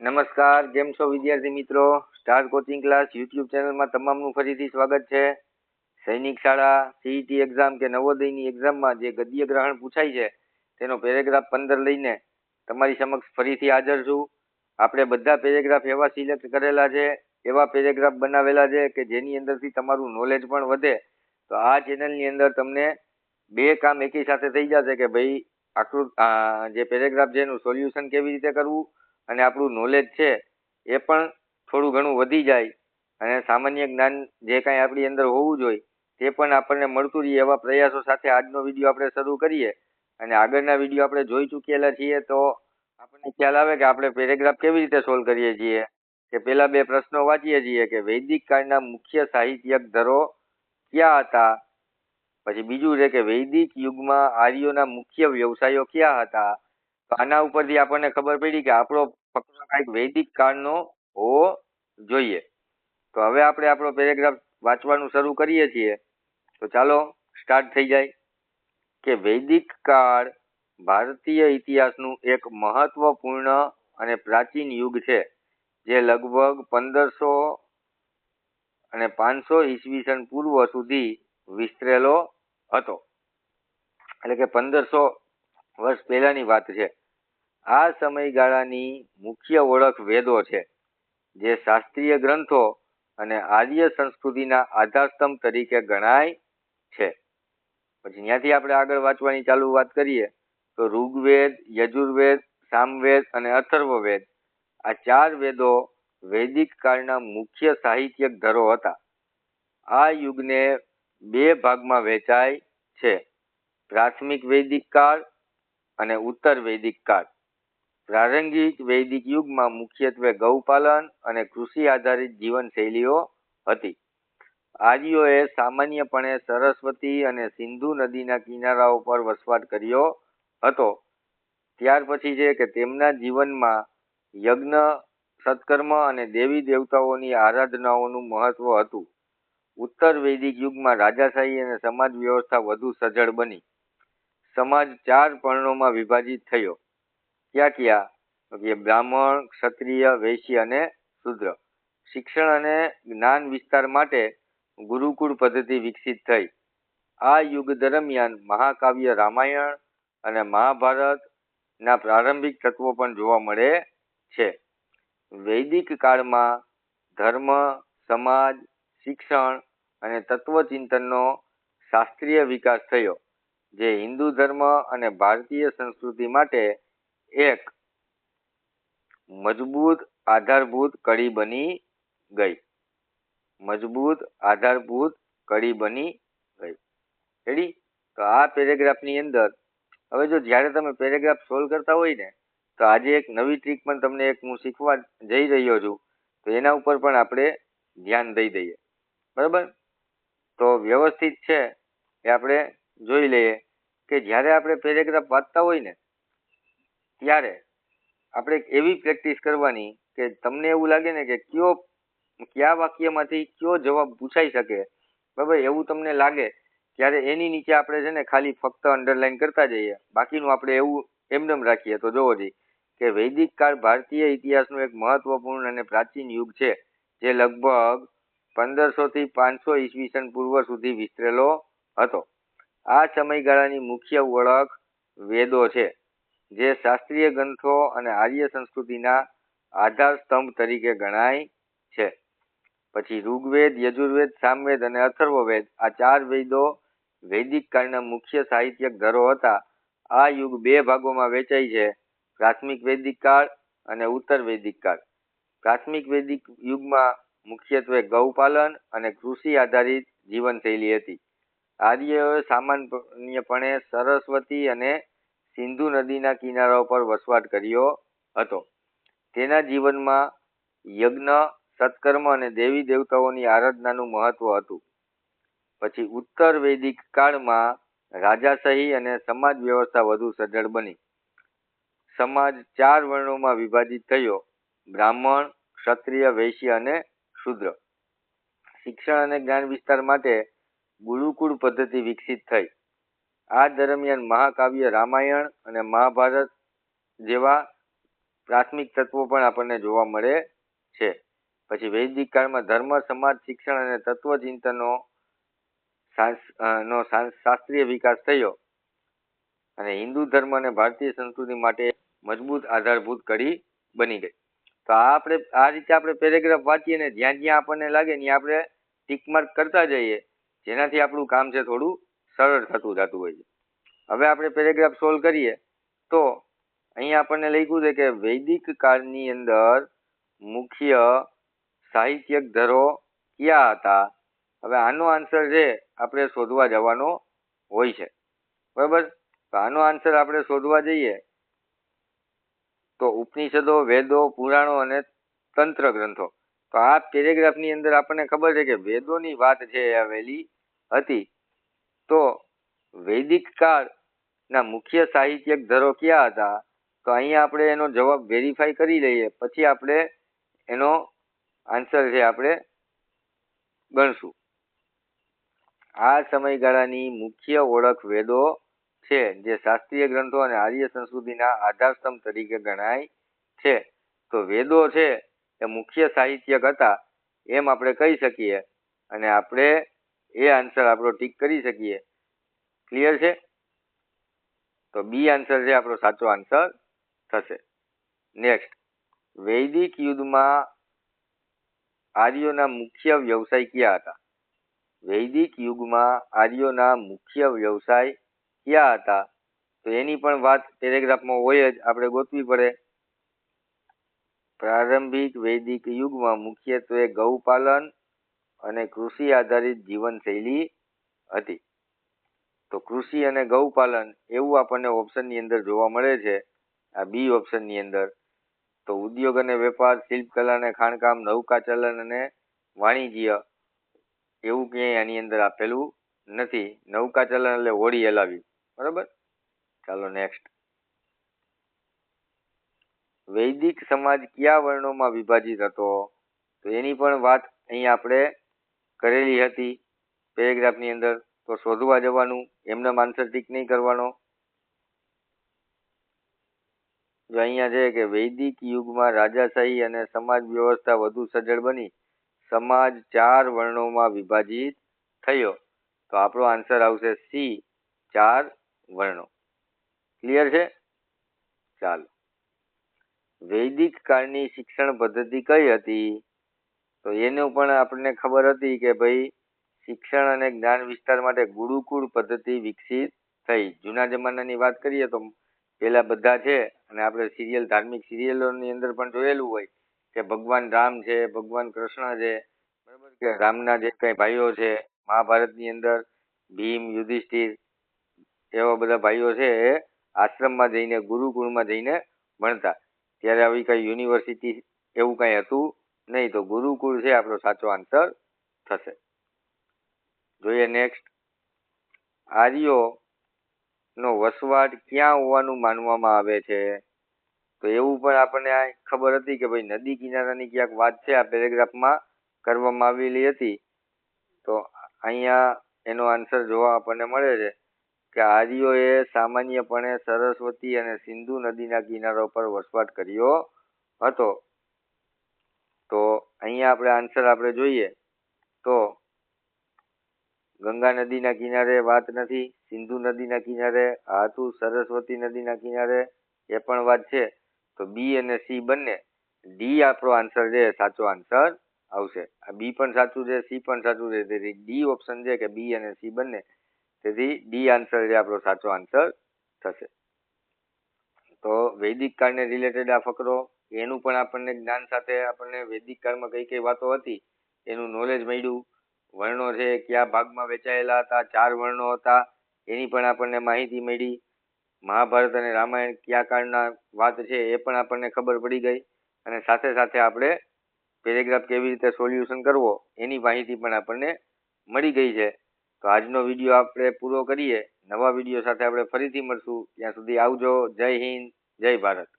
નમસ્કાર, કેમ છો વિદ્યાર્થી મિત્રો? સ્ટાર કોચિંગ ક્લાસ યુટ્યુબ ચેનલમાં તમામનું ફરીથી સ્વાગત છે. સૈનિક શાળા સીઈટી એક્ઝામ કે નવોદયની એક્ઝામમાં જે ગદ્ય ગ્રહણ પૂછાય છે, તેનો પેરેગ્રાફ પંદર લઈને તમારી સમક્ષ ફરીથી હાજર છું. આપણે બધા પેરેગ્રાફ એવા સિલેક્ટ કરેલા છે, એવા પેરેગ્રાફ બનાવેલા છે કે જેની અંદરથી તમારું નોલેજ પણ વધે. તો આ ચેનલની અંદર તમને બે કામ એકી સાથે થઈ જશે કે ભાઈ આકૃત જે પેરેગ્રાફ છે એનું સોલ્યુશન કેવી રીતે કરવું અને આપણું નોલેજ છે, એ પણ થોડું ઘણું વધી જાય. અને સામાન્ય જ્ઞાન જે કાંઈ આપણી અંદર હોવું જોઈએ, તે પણ આપણને મળતું રહે એવા પ્રયાસો સાથે આજનો વીડિયો આપણે શરૂ કરીએ. અને આગળના વીડિયો આપણે જોઈ ચૂકેલા છીએ, તો આપણને ખ્યાલ આવે કે આપણે પેરેગ્રાફ કેવી રીતે સોલ્વ કરીએ છીએ? કે પહેલા બે પ્રશ્નો વાંચીએ છીએ કે વૈદિક કાળના મુખ્ય સાહિત્યક ધરો ક્યાં હતા? પછી બીજું છે કે વૈદિક યુગમાં આર્યોના મુખ્ય વ્યવસાયો ક્યાં હતા? તો આના ઉપરથી આપણને ખબર પડી કે આપણો ફકરો કાંઈક વૈદિક કાળનો હોવો જોઈએ. તો હવે આપણે આપણો પેરેગ્રાફ વાંચવાનું શરૂ કરીએ છીએ. તો ચાલો સ્ટાર્ટ થઈ જાય. કે વૈદિક કાળ ભારતીય ઇતિહાસનું એક મહત્વપૂર્ણ અને પ્રાચીન યુગ છે, જે લગભગ પંદરસો અને પાંચસો ઈસવીસન પૂર્વ સુધી વિસ્તરેલો હતો. એટલે કે પંદરસો વર્ષ પહેલાની વાત છે. આ સમયગાળાની મુખ્ય ઓળખ વેદો છે, જે શાસ્ત્રીય ગ્રંથો અને આર્ય સંસ્કૃતિના આધારસ્તંભ તરીકે ગણાય છે. પછી ત્યાંથી આપણે આગળ વાંચવાની ચાલુ વાત કરીએ, તો ઋગ્વેદ, યજુર્વેદ, સામવેદ અને અથર્વવેદ, આ ચાર વેદો વૈદિક કાળના મુખ્ય સાહિત્યક ધરો હતા. આ યુગને બે ભાગમાં વહેંચાય છે, પ્રાથમિક વૈદિક કાળ અને ઉત્તર વૈદિક કાળ. પ્રારંભિક વૈદિક યુગમાં મુખ્યત્વે ગૌપાલન અને કૃષિ આધારિત જીવનશૈલીઓ હતી. આર્યોએ સામાન્યપણે સરસ્વતી અને સિંધુ નદીના કિનારાઓ પર વસવાટ કર્યો હતો. ત્યાર પછી છે કે તેમના જીવનમાં યજ્ઞ, સત્કર્મ અને દેવી દેવતાઓની આરાધનાઓનું મહત્વ હતું. ઉત્તર વૈદિક યુગમાં રાજાશાહી અને સમાજ વ્યવસ્થા વધુ સજળ બની. સમાજ ચાર પર્ણોમાં વિભાજિત થયો. ક્યાં ક્યાં કે બ્રાહ્મણ, ક્ષત્રિય, વૈશ્ય અને શુદ્ર. શિક્ષણ અને જ્ઞાન વિસ્તાર માટે ગુરુકુળ પદ્ધતિ વિકસિત થઈ. આ યુગ દરમિયાન મહાકાવ્ય રામાયણ અને મહાભારતના પ્રારંભિક તત્વો પણ જોવા મળે છે. વૈદિક કાળમાં ધર્મ, સમાજ, શિક્ષણ અને તત્વચિંતનનો શાસ્ત્રીય વિકાસ થયો, જે હિન્દુ ધર્મ અને ભારતીય સંસ્કૃતિ માટે એક મજબૂત આધારભૂત કડી બની ગઈ. મજબૂત આધારભૂત કડી બની ગઈ. રેડી તો આ પેરેગ્રાફની અંદર, હવે જો જ્યારે તમે પેરેગ્રાફ સોલ્વ કરતા હોય ને, તો આજે એક નવી ટ્રીક પણ તમને એક હું શીખવા જઈ રહ્યો છું. તો એના ઉપર પણ આપણે ધ્યાન દઈ દઈએ. બરાબર? તો વ્યવસ્થિત છે એ આપણે જોઈ લઈએ કે જ્યારે આપણે પેરેગ્રાફ વાંચતા હોય ને ત્યારે આપણે એવી પ્રેક્ટિસ કરવાની કે તમને એવું લાગે ને કે કયો, કયા વાક્યમાંથી કયો જવાબ પૂછાઈ શકે, બરાબર? એવું તમને લાગે, ત્યારે એની નીચે આપણે છે ને ખાલી ફક્ત અંડરલાઈન કરતા જઈએ. બાકીનું આપણે એવું એમનેમ રાખીએ. તો જોવો જી, કે વૈદિક કાળ ભારતીય ઇતિહાસનું એક મહત્વપૂર્ણ અને પ્રાચીન યુગ છે, જે લગભગ પંદરસોથી પાંચસો ઈસવીસન પૂર્વ સુધી વિસ્તરેલો હતો. આ સમયગાળાની મુખ્ય ઓળખ વેદો છે. જે શાસ્ત્રીય ગ્રંથો અને આર્ય સંસ્કૃતિના આધાર સ્તંભ તરીકે ગણાય છે. પછી ઋગ્વેદ, યજુર્વેદ, સામવેદ અને અથર્વવેદ આ ચાર વેદો વૈદિક કાળના મુખ્ય સાહિત્યક ધરો હતા. આ યુગ બે ભાગોમાં વેચાય છે. પ્રાથમિક વૈદિક કાળ અને ઉત્તર વૈદિક કાળ. પ્રાથમિક વૈદિક યુગમાં મુખ્યત્વે ગૌપાલન અને કૃષિ આધારિત જીવનશૈલી હતી. આર્યોએ સામાન્યપણે સરસ્વતી અને સિંધુ નદીના કિનારા પર વસવાટ કર્યો હતો. તેના જીવનમાં યજ્ઞ, સત્કર્મ અને દેવી દેવતાઓની આરાધનાનું મહત્વ હતું. પછી ઉત્તર વૈદિક કાળમાં રાજાશાહી અને સમાજ વ્યવસ્થા વધુ સજ્જડ બની. સમાજ ચાર વર્ણોમાં વિભાજિત થયો. બ્રાહ્મણ, ક્ષત્રિય, વૈશ્ય અને શુદ્ર. શિક્ષણ અને જ્ઞાન વિસ્તાર માટે ગુરુકુળ પદ્ધતિ વિકસિત થઈ. આ દરમિયાન મહાકાવ્ય રામાયણ અને મહાભારત જેવા પ્રાથમિક તત્વો પણ આપણને જોવા મળે છે. પછી વૈદિક કાળમાં ધર્મ, સમાજ, શિક્ષણ અને તત્વચિંતનનો નો શાસ્ત્રીય વિકાસ થયો. અને હિન્દુ ધર્મ અને ભારતીય સંસ્કૃતિ માટે મજબૂત આધારભૂત કડી બની ગઈ. તો આ આપણે, આ રીતે આપણે પેરેગ્રાફ વાંચીએ ને જ્યાં જ્યાં આપણને લાગે ત્યાં આપણે ટીક માર્ક કરતા જઈએ. જેનાથી આપણું કામ છે થોડું સરળ થતું જતું હોય છે. હવે આપણે પેરેગ્રાફ સોલ્વ કરીએ તો અહીંયા આપણને લખ્યું છે કે વૈદિક કાળની અંદર મુખ્ય સાહિત્યક ધરો કયા હતા? હવે આનો આન્સર છે આપણે શોધવા જવાનો હોય છે. બરાબર? તો આનો આન્સર આપણે શોધવા જઈએ. તો ઉપનિષદો, વેદો, પુરાણો અને તંત્ર ગ્રંથો. તો આ પેરેગ્રાફની અંદર આપણને ખબર છે કે વેદોની વાત છે એ આવેલી હતી તો વૈદિક કાળના મુખ્ય સાહિત્યક ધરો કયા હતા? તો અહીંયા આપણે એનો જવાબ વેરીફાઈ કરી લઈએ. પછી આપણે એનો આન્સર છે આપણે ગણશું. આ સમયગાળાની મુખ્ય ઓળખ વેદો છે, જે શાસ્ત્રીય ગ્રંથો અને આર્ય સંસ્કૃતિના આધારસ્તંભ તરીકે ગણાય છે. તો વેદો છે એ મુખ્ય સાહિત્યક હતા, એમ આપણે કહી શકીએ. અને આપણે એ આન્સર આપણો ટીક કરી શકીએ. ક્લિયર છે? તો બી આન્સર છે આપણો સાચો આન્સર થશે. નેક્સ્ટ વૈદિક યુગમાં આર્યોના મુખ્ય વ્યવસાય કયા હતા? વૈદિક યુગમાં આર્યોના મુખ્ય વ્યવસાય કયા હતા? તો એની પણ વાત પેરેગ્રાફમાં હોય જ, આપણે ગોતવી પડે. પ્રારંભિક વૈદિક યુગમાં મુખ્યત્વે ગૌપાલન અને કૃષિ આધારિત જીવનશૈલી હતી. તો કૃષિ અને ગૌપાલન એવું આપણને ઓપ્શનની અંદર જોવા મળે છે. આ બી ઓપ્શનની અંદર. તો ઉદ્યોગ અને વેપાર, શિલ્પકલા અને ખાણકામ નૌકા ચલન અને વાણિજ્ય એવું ક્યાંય આની અંદર આપેલું નથી. નૌકા ચલન એટલે હોડી હલાવી. બરાબર? ચાલો નેક્સ્ટ વૈદિક સમાજ કયા વર્ણોમાં વિભાજિત હતો? તો એની પણ વાત અહીંયા આપણે કરેલી હતી. પેરેગ્રાફની અંદર તો શોધવા જવાનું, એમને આન્સર ટીક નહીં કરવાનો. જો અહીંયા છે કે વૈદિક યુગમાં રાજાશાહી અને સમાજ વ્યવસ્થા વધુ સજ્જડ બની, સમાજ ચાર વર્ણોમાં વિભાજિત થયો, તો આપણો આન્સર આવશે સી, ચાર વર્ણો. ક્લિયર છે? ચાલો. વૈદિક કાળની શિક્ષણ પદ્ધતિ કઈ હતી? તો એનું પણ આપણને ખબર હતી કે ભાઈ શિક્ષણ અને જ્ઞાન વિસ્તાર માટે ગુરુકુળ પદ્ધતિ વિકસિત થઈ. જૂના જમાનાની વાત કરીએ તો પેલા બધા છે, અને આપણે સિરિયલ, ધાર્મિક સિરિયલોની અંદર પણ જોયેલું હોય કે ભગવાન રામ છે, ભગવાન કૃષ્ણ છે, બરાબર કે રામના જે કઈ ભાઈઓ છે, મહાભારતની અંદર ભીમ, યુધિષ્ઠિર એવા બધા ભાઈઓ છે એ આશ્રમમાં જઈને, ગુરુકુળમાં જઈને ભણતા. ત્યારે આવી કઈ યુનિવર્સિટી એવું કઈ હતું નહીં તો ગુરુકુળ છે આપણો સાચો આન્સર થશે. જોઈએ નેક્સ્ટ આર્યો નો વસવાટ ક્યાં હોવાનું માનવામાં આવે છે? તો એવું પણ આપણને આ ખબર હતી કે ભાઈ નદી કિનારાની ક્યાંક વાત છે, આ પેરેગ્રાફમાં કરવામાં આવેલી હતી. તો અહીંયા એનો આન્સર જોવા આપણને મળે છે કે આર્યોએ સામાન્યપણે સરસ્વતી અને સિંધુ નદીના કિનારા પર વસવાટ કર્યો હતો. તો અહીંયા આપણે આન્સર આપણે જોઈએ તો ગંગા નદીના કિનારે વાત નથી, સિંધુ નદીના કિનારે આ સરસ્વતી નદીના કિનારે એ પણ વાત છે. તો બી અને સી બંને ડી આપણો આન્સર છે, સાચો આન્સર આવશે. આ બી પણ સાચું છે સી પણ સાચું છે, તેથી ડી ઓપ્શન છે કે બી અને સી બંને, તેથી ડી આન્સર છે આપણો સાચો આન્સર થશે. તો વૈદિક કાળને રિલેટેડ આ ફકરો એનું પણ આપણને જ્ઞાન સાથે આપણને વૈદિક કાળમાં કઈ કઈ વાતો હતી, એનું નોલેજ મળ્યું. વર્ણો છે કયા ભાગમાં વેચાયેલા હતા, ચાર વર્ણો હતા, એની પણ આપણને માહિતી મળી. મહાભારત અને રામાયણ કયા કાળના વાત છે એ પણ આપણને ખબર પડી ગઈ અને સાથે સાથે આપણે પેરેગ્રાફ કેવી રીતે સોલ્યુશન કરવો એની માહિતી પણ આપણને મળી ગઈ છે. તો આજનો વીડિયો આપણે પૂરો કરીએ. નવા વીડિયો સાથે આપણે ફરીથી મળશું. ત્યાં સુધી આવજો. જય હિન્દ. જય ભારત.